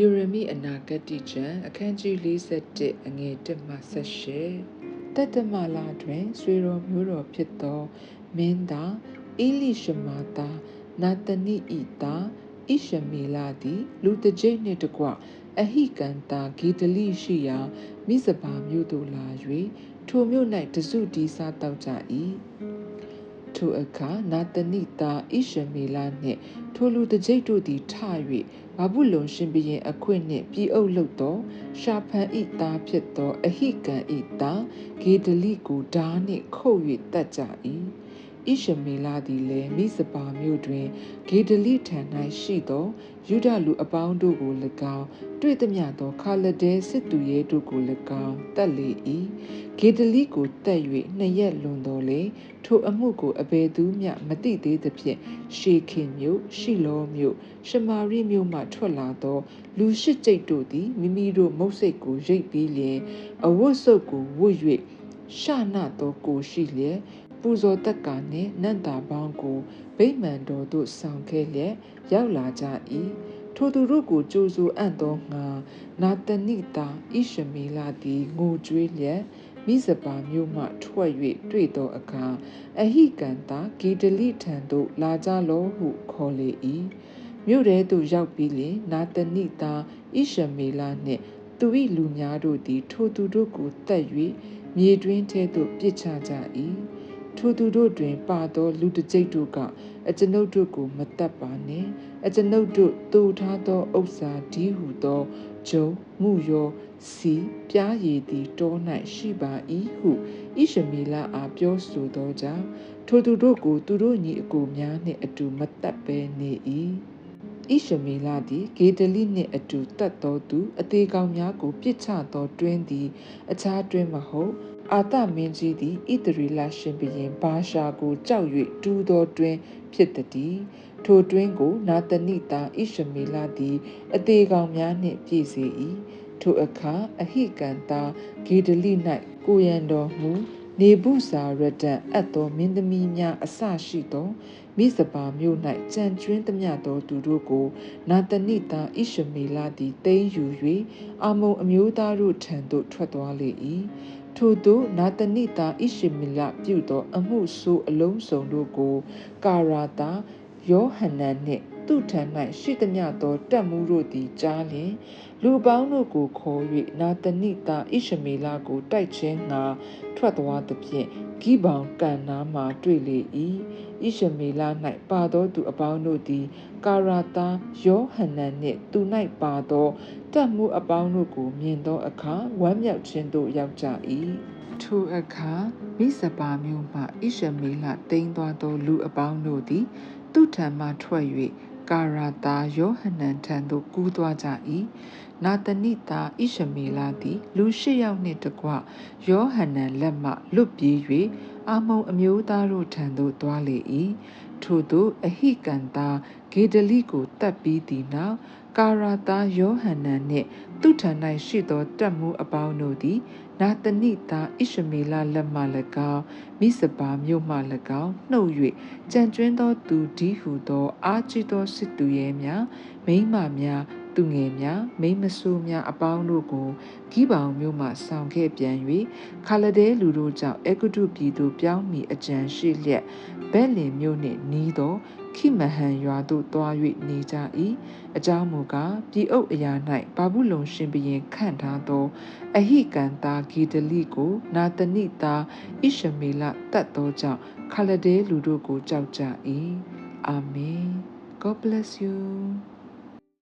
ယေရမိအနာဂတိကျမ်းအခန်းကြီး41အငယ်1မှ18တတမလာတွင်ဆွေတော်မျိုးတော်ဖြစ်သောမင်းသားအေလိရှမာသားနာတနိဤသားဣရှမေလာသည်လူတကြိတ်နှင့်တကွအဟိကန္တာဂေဒလိရှိရာမိစပါမြို့သို့လာ၍ထိုမြို့၌တစုတီစားတောက်ကြ၏ ထိုအခါနာတနိတာဣရှမေလနှင့်ထိုလူတကြိတ်တို့သည်ထ၍ဘာဘူးလုံရှင်ဘရင်အခွင့်နှင့်ပြည်အုပ်လုပ်သောရှာဖန်ဤသားဖြစ်သောအဟိကံဤသားဂေဒလိကိုဓာနှင့်ခုတ်၍တတ်ကြ၏ ဣရှမေလသည်လည်းမိစပါမြို့တွင်ဂေဒလိထံ၌ရှိသောယူဒလူအပေါင်းတို့ကို၎င်းတွေ့သမျှသောခါလဒဲစစ်သူရဲတို့ကို၎င်းတတ်လေ၏ဂေဒလိကိုတက်၍နှစ်ရက်လွန်တော်လေထိုအမှုကိုအဘယ်သူမျှမသိသေးသဖြင့်ရှေခင်မြို့ရှိလောမြို့ရှမာရိမြို့မှထွက်လာသောလူရှိကျိတ်တို့သည်မိမိတို့မုတ်စိတ်ကိုရိတ်ပြီးလျင်အဝတ်စုပ်ကိုဝတ်၍ရှနာသောကိုရှိလျက် ပူဇော်တက်ကနှင့်နန္တာပေါင်းကိုဗိမာန်တော်သို့ဆောင်ခဲ့လျက်ရောက်လာကြ၏ထိုသူတို့ကိုကြိုးဆိုအံ့သောငါနာတနိတာဣရှမေလသည်ငိုကြွေးလျက်မိစပါမြို့မှထွက်၍တွေ့သောအခါအဟိကန္တာဂေဒလိထံသို့လာကြလောဟုခေါ်လေ၏မြို့ထဲသို့ရောက်ပြီးလျှင်နာတနိတာဣရှမေလနှင့်သူ၏လူများတို့သည် ထိုသူတို့ကိုတတ်၍မြေတွင်းထဲသို့ပစ်ချကြ၏ ထိုသူတို့တွင် ပါသောလူတကြိတ်တို့ကအကျွန်ုပ်တို့ကိုမတတ်ပါနှင့်အကျွန်ုပ်တို့တူထားသောဥစ္စာဒီဟုသောဂျုံမှုရောစီပြားရည်သည်တော၌ရှိပါ၏ဟုဣရှမေလအားပြောဆိုသောကြောင့်ထိုသူတို့ကိုသူတို့ညီအကိုများနှင့်အတူမတတ်ဘဲနေ၏ဣရှမေလသည်ဂေဒလိနှင့်အတူတတ်သောသူအသေးကောင်များကိုပြစ်ချသောတွင်းသည်အခြားတွင်းမဟုတ် အာသမင်းကြီးသည်ဣသရေလရှင်ဘုရင်ဘာရှာကိုကြောက်၍တူးသောတွင် ဖြစ်သည်ထိုတွင်ကို နာတနိတာဣရှမေလသည် အသေးကောင်များနှင့်ပြည့်စေ၏ထိုအခါအဟိကန္တာဂေဒလိ၌ကိုရန်တော်မူနေဘုဇာရဒန်အပ်သောမင်းသမီးများအစရှိသောမိစပါမြို့၌ကြံကျွင်းသမျှသောသူတို့ကိုနာတနိတာဣရှမေလသည်တိမ့်ယူ၍အာမုံအမျိုးသားတို့ထံသို့ထွက်သွားလေ၏ ထို့သောနာတနိတာဣရှမေလပြုသော အမှုဆိုးအလုံးစုံတို့ကို ကာရာတာယောဟန်နန်နှင့်သူထံ၌ရှိသမျှသောတက်မှုတို့သည်ကြားလျင်လူပေါင်းတို့ကိုခေါ်၍နာတနိတာဣရှမေလကိုတိုက်ခြင်းငါထွက်သွားသဖြင့်ဂိဘောင်ကန်နာမှတွေ့လေ၏ ဣရှမေလ၌ပါသောသူအပေါင်းတို့သည် ကာရာတာယောဟန်နန်နှင့်သူ၌ပါသောတက်မှုအပေါင်းတို့ကို မြင်သောအခါဝမ်းမြောက်ခြင်းသို့ရောက်ကြ၏ထိုအခါမိစပါမျိုးမှဣရှမေလတိမ်သွားသော လူအပေါင်းတို့သည် သူထံမှထွက်၍ ကာရာတာယောဟနန်ထံသို့ကူးသွားကြ၏နာတနိတာဣရှမေလာသည်လူရှိယောက်နှင့်တကွယောဟနန်လက်မှလွတ်ပြေး၍အာမုံအမျိုးသားတို့ထံသို့သွားလေ၏ထို့သို့အဟိကန္တာဂေဒလိကိုတတ်ပြီးသည့်နောက်ကာရာတာယောဟန်နန်နှင့်သူထံ၌ရှိသောတက်မှုအပေါင်းတို့သည် နာတနိတာဣရှမေလလက်မှ၎င်းမိစပါမြို့မှ၎င်းနှုတ်၍ကြံကျွင်းသောသူဒီဟုသော အာจิသောစစ်သူရဲများမိမများသူငယ်များမိမဆိုးများအပေါင်းတို့ကိုဂိဘောင်မြို့မှဆောင်ခဲ့ပြန်၍ခါလဒဲလူတို့ကြောင့်အေဂုတုပြည်သို့ပြောင်းမိအကြံရှိလျက်ဘဲလင်မြို့နှင့်နီးသော ခိမဟန်ရွာသို့တွား၍နေကြ၏အကြောင်းမူကားပြည်အုပ်အရာ၌ဘာဘူးလုံရှင်ဘရင်ခန့်ထားသော အဟိကန္တာဂီဒလိကို နာတနိတာဣရှမေလတတ်သောကြောင့်ခါလဒဲလူတို့ကိုကြောက်ကြ၏အာမင် God bless you